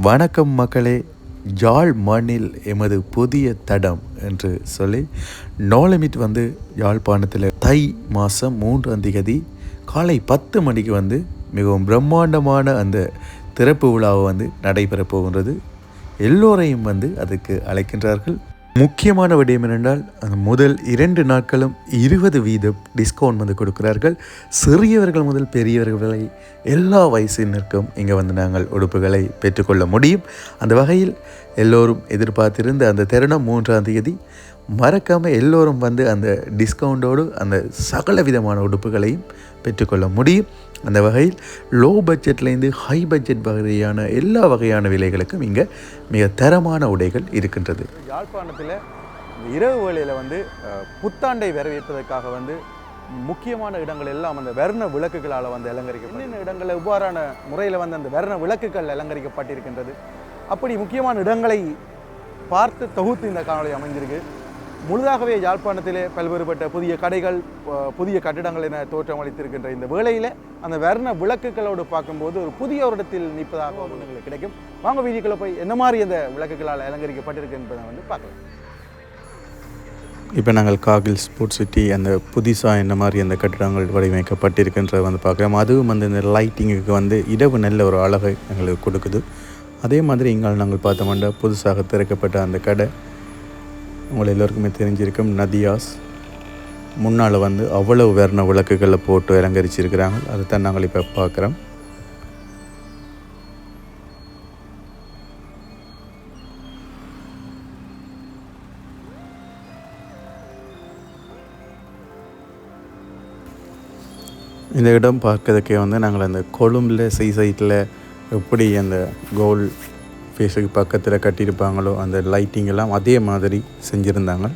வணக்கம் மக்களே யாழ் மண்ணில் எமது புதிய தடம் என்று சொல்லி நோலமிட் வந்து யாழ்ப்பாணத்தில் தை மாதம் மூன்றாம் திகதி காலை பத்து மணிக்கு வந்து மிகவும் பிரம்மாண்டமான அந்த திறப்பு விழாவை வந்து நடைபெறப் போகின்றது. எல்லோரையும் வந்து அதுக்கு அழைக்கின்றார்கள். முக்கியமான விடயம் என்னென்றால் அந்த முதல் இரண்டு நாட்களும் இருபது வீதம் டிஸ்கவுண்ட் வந்து கொடுக்கிறார்கள். சிறியவர்கள் முதல் பெரியவர்களை எல்லா வயசினருக்கும் இங்கே வந்து நாங்கள் உடுப்புகளை பெற்றுக்கொள்ள முடியும். அந்த வகையில் எல்லோரும் எதிர்பார்த்திருந்த அந்த தருணம் மூன்றாம் தேதி மறக்காமல் எல்லோரும் வந்து அந்த டிஸ்கவுண்டோடு அந்த சகல விதமான உடுப்புகளையும் பெற்றுக்கொள்ள முடியும். அந்த வகையில் லோ பட்ஜெட்லேருந்து ஹை பட்ஜெட் வகையான எல்லா வகையான விலைகளுக்கும் இங்கே மிக தரமான உடைகள் இருக்கின்றது. யாழ்ப்பாணத்தில் இரவு வேளையில் வந்து புத்தாண்டை வரவேற்பதற்காக வந்து முக்கியமான இடங்கள் எல்லாம் அந்த வர்ண விளக்குகளால் வந்து அலங்கரிக்கப்பட்டு என்னென்ன இடங்களில் இவ்வாறான முறையில் வந்து அந்த வர்ண விளக்குகள் அலங்கரிக்கப்பட்டிருக்கின்றது? அப்படி முக்கியமான இடங்களை பார்த்து தொகுத்து இந்த காணொலி அமைஞ்சிருக்கு முழுதாகவே யாழ்ப்பாணத்திலே பல்வேறுபட்ட புதிய கடைகள் புதிய கட்டிடங்கள் என தோற்றம் அளித்திருக்கின்ற இந்த வேளையில் அந்த வர்ண விளக்குகளோடு பார்க்கும்போது ஒரு புதிய ஒரு இடத்தில் நிற்பதாக உங்களுக்கு எங்களுக்கு கிடைக்கும். வாங்க வீதிக்குள்ளே போய் என்ன மாதிரி அந்த விளக்குகளால் அலங்கரிக்கப்பட்டிருக்கு என்பதை வந்து பார்க்கலாம். இப்போ நாங்கள் காகில் ஸ்போர்ட்ஸ் சிட்டி அந்த புதுசாக என்ன மாதிரி அந்த கட்டிடங்கள் வடிவமைக்கப்பட்டிருக்குன்றதை வந்து பார்க்குறோம். அதுவும் வந்து இந்த லைட்டிங்குக்கு வந்து இரவு நல்ல ஒரு அழகை எங்களுக்கு கொடுக்குது. அதே மாதிரி இங்கால் நாங்கள் பார்த்தோம்னா புதுசாக திறக்கப்பட்ட அந்த கடை. உங்கள் எல்லோருக்குமே தெரிஞ்சிருக்கும் நதியாஸ். முன்னால் வந்து அவ்வளவு வர்ண விளக்குகளை போட்டு அலங்கரிச்சிருக்கிறாங்க. அதை தான் நாங்கள் இப்போ பார்க்குறோம். இந்த இடம் பார்க்கறதுக்கே வந்து நாங்கள் அந்த கொழும்பில் சீ சைட்டில் எப்படி அந்த கோல் ஃபேஸுக்கு பக்கத்தில் கட்டியிருப்பாங்களோ அந்த லைட்டிங் எல்லாம் அதே மாதிரி செஞ்சுருந்தாங்க.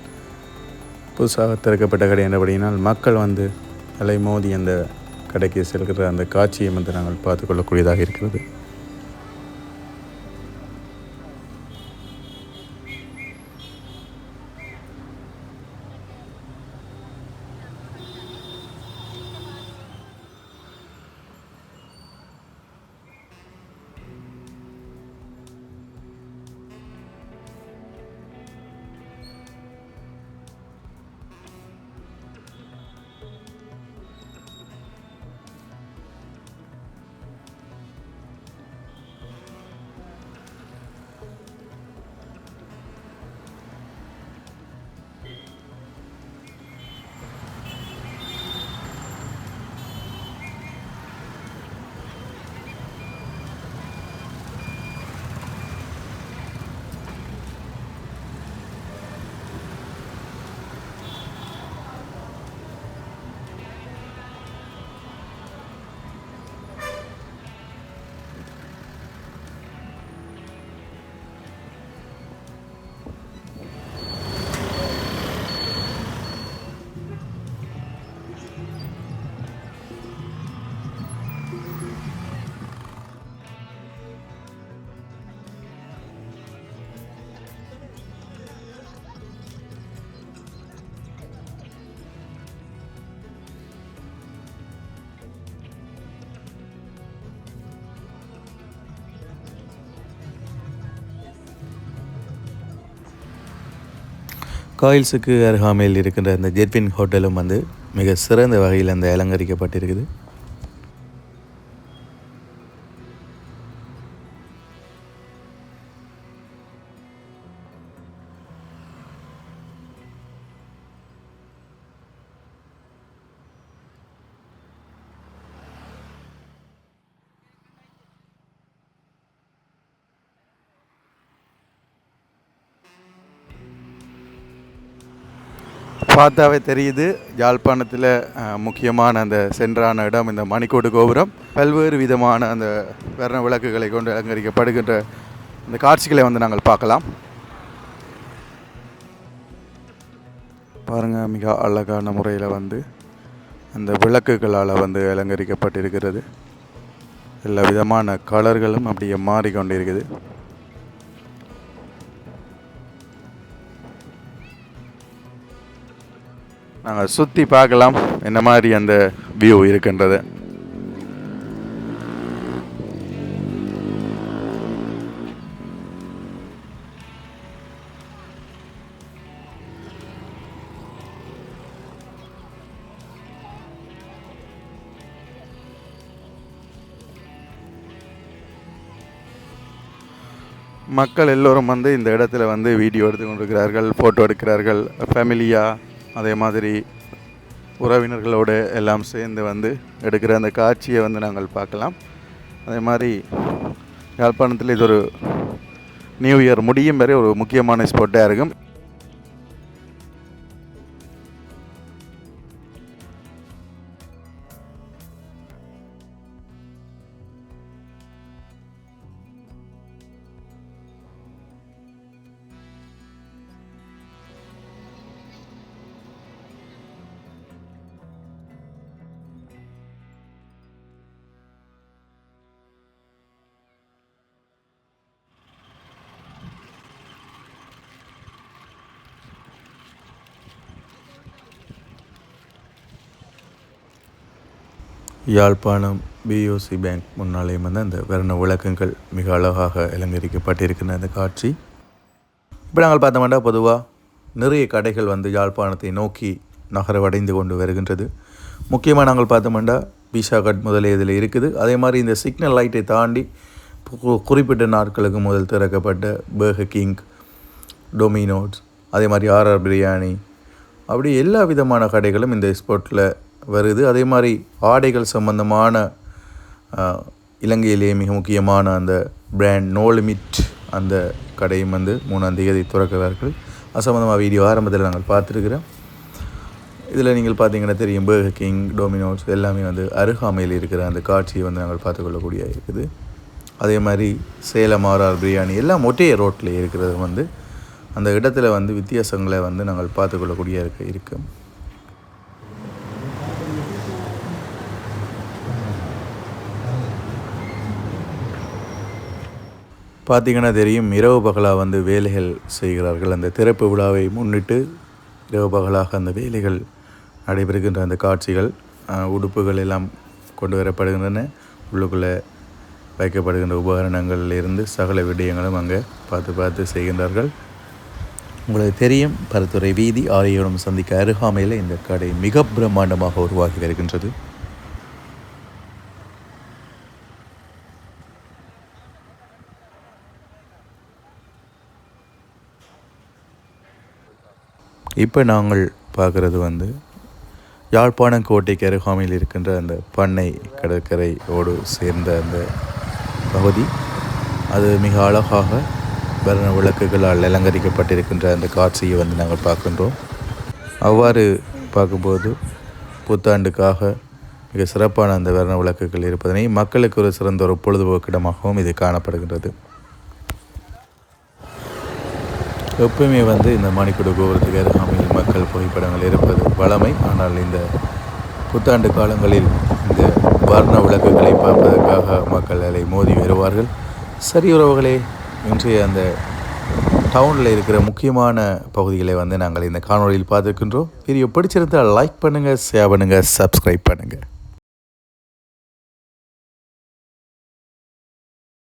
புதுசாக திறக்கப்பட்ட கடை என்றபடியினால் மக்கள் வந்து அலை மோதி அந்த கடைக்கு செல்கிற அந்த காட்சியை வந்து நாங்கள் பார்த்துக்கொள்ளக்கூடியதாக இருக்கிறது. காயில்ஸுக்கு அருகாமையில் இருக்கின்ற அந்த ஜெர்பின் ஹோட்டலும் வந்து மிக சிறந்த வகையில் அந்த அலங்கரிக்கப்பட்டிருக்குது. பார்த்தாவே தெரியுது யாழ்ப்பாணத்தில் முக்கியமான அந்த சென்றான இடம் இந்த மணிக்கோடு கோபுரம். பல்வேறு விதமான அந்த வர்ண விளக்குகளை கொண்டு அலங்கரிக்கப்படுகின்ற இந்த காட்சிகளை வந்து நாங்கள் பார்க்கலாம். பாருங்கள் மிக அழகான முறையில் வந்து அந்த விளக்குகளால் வந்து அலங்கரிக்கப்பட்டிருக்கிறது. எல்லா விதமான கலர்களும் அப்படியே மாறிக்கொண்டு நாங்கள் சுற்றி பார்க்கலாம் என்ன மாதிரி அந்த வியூ இருக்குன்றது. மக்கள் எல்லோரும் வந்து இந்த இடத்துல வந்து வீடியோ எடுத்து கொண்டிருக்கிறார்கள் ஃபோட்டோ எடுக்கிறார்கள் ஃபேமிலியாக அதே மாதிரி உறவினர்களோடு எல்லாம் சேர்ந்து வந்து எடுக்கிற அந்த காட்சியை வந்து நாங்கள் பார்க்கலாம். அதே மாதிரி யாழ்ப்பாணத்தில் இது ஒரு நியூ இயர் முடியும் வரை ஒரு முக்கியமான ஸ்பாட்டாக இருக்கும். யாழ்ப்பாணம் பிஓசி பேங்க் முன்னாலேயும் வந்து அந்த வர்ண விளக்கங்கள் மிக அழகாக அலங்கரிக்கப்பட்டிருக்கிற அந்த காட்சி இப்போ நாங்கள் பார்த்தோம்னா பொதுவாக நிறைய கடைகள் வந்து யாழ்ப்பாணத்தை நோக்கி நகரவடைந்து கொண்டு வருகின்றது. முக்கியமாக நாங்கள் பார்த்தோம்னா பீஷா கட் முதலே இதில் இருக்குது. அதே மாதிரி இந்த சிக்னல் லைட்டை தாண்டி குறிப்பிட்ட நாட்களுக்கு முதல் திறக்கப்பட்ட பர்கர் கிங் டொமினோஸ் அதே மாதிரி ஆர்ஆர் பிரியாணி அப்படி எல்லா விதமான கடைகளும் இந்த ஸ்பாட்டில் வருது. அதே மாதிரி ஆடைகள் சம்பந்தமான இலங்கையிலேயே மிக முக்கியமான அந்த பிராண்ட் நோ லிமிட் அந்த கடையும் வந்து மூணாம் தேதி திறக்கிறார்கள் அது சம்மந்தமாக வீடியோ ஆரம்பத்தில் நாங்கள் பார்த்துருக்குறோம். இதில் நீங்கள் பார்த்தீங்கன்னா தெரியும் பர்கர் கிங் டொமினோஸ் எல்லாமே வந்து அருகாமையில் இருக்கிற அந்த காட்சியை வந்து நாங்கள் பார்த்துக்கொள்ளக்கூடிய இருக்குது. அதே மாதிரி சேலம் ஆர்ஆர் பிரியாணி எல்லாம் ஒற்றைய ரோட்டில் இருக்கிறது வந்து அந்த இடத்துல வந்து வித்தியாசங்களை வந்து நாங்கள் பார்த்துக்கொள்ளக்கூடிய இருக்க இருக்கு. பார்த்தீங்கன்னா தெரியும் இரவு பகலாக வந்து வேலைகள் செய்கிறார்கள். அந்த திறப்பு விழாவை முன்னிட்டு இரவு பகலாக அந்த வேலைகள் நடைபெறுகின்ற அந்த காட்சிகள் உடுப்புகள் எல்லாம் கொண்டு வரப்படுகின்றன. உள்ளுக்குள்ளே வைக்கப்படுகின்ற உபகரணங்களிலிருந்து சகல விடயங்களும் அங்கே பார்த்து பார்த்து செய்கின்றார்கள். உங்களுக்கு தெரியும் பருத்துறை வீதி ஆலயோடும் சந்திக்க அருகாமையில் இந்த கடை மிக பிரம்மாண்டமாக உருவாகி வருகின்றது. இப்போ நாங்கள் பார்க்குறது வந்து யாழ்ப்பாணம் கோட்டைக்கு அருகாமையில் இருக்கின்ற அந்த பண்ணை கடற்கரையோடு சேர்ந்த அந்த பகுதி. அது மிக அழகாக வர்ண விளக்குகளால் அலங்கரிக்கப்பட்டிருக்கின்ற அந்த காட்சியை வந்து நாங்கள் பார்க்கின்றோம். அவ்வாறு பார்க்கும்போது புத்தாண்டுக்காக மிக சிறப்பான அந்த வர்ண விளக்குகள் இருப்பதனை மக்களுக்கு ஒரு சிறந்த ஒரு பொழுதுபோக்கிடமாகவும் இது காணப்படுகின்றது. எப்பவுமே வந்து இந்த மணிக்குடு கோபுரத்துக்கு அருகாமையில் மக்கள் புகைப்படங்கள் இருப்பது வளமை ஆனால் இந்த புத்தாண்டு காலங்களில் இந்த வர்ண விளக்குகளை பார்ப்பதற்காக மக்கள் அதை மோதி வருவார்கள். சரி உறவுகளே இன்றைய அந்த டவுனில் இருக்கிற முக்கியமான பகுதிகளை வந்து நாங்கள் இந்த காணொளியில் பார்த்துருக்கின்றோம். வீடியோ பிடிச்சிருந்தால் லைக் பண்ணுங்கள் ஷேர் பண்ணுங்கள் சப்ஸ்கிரைப் பண்ணுங்கள்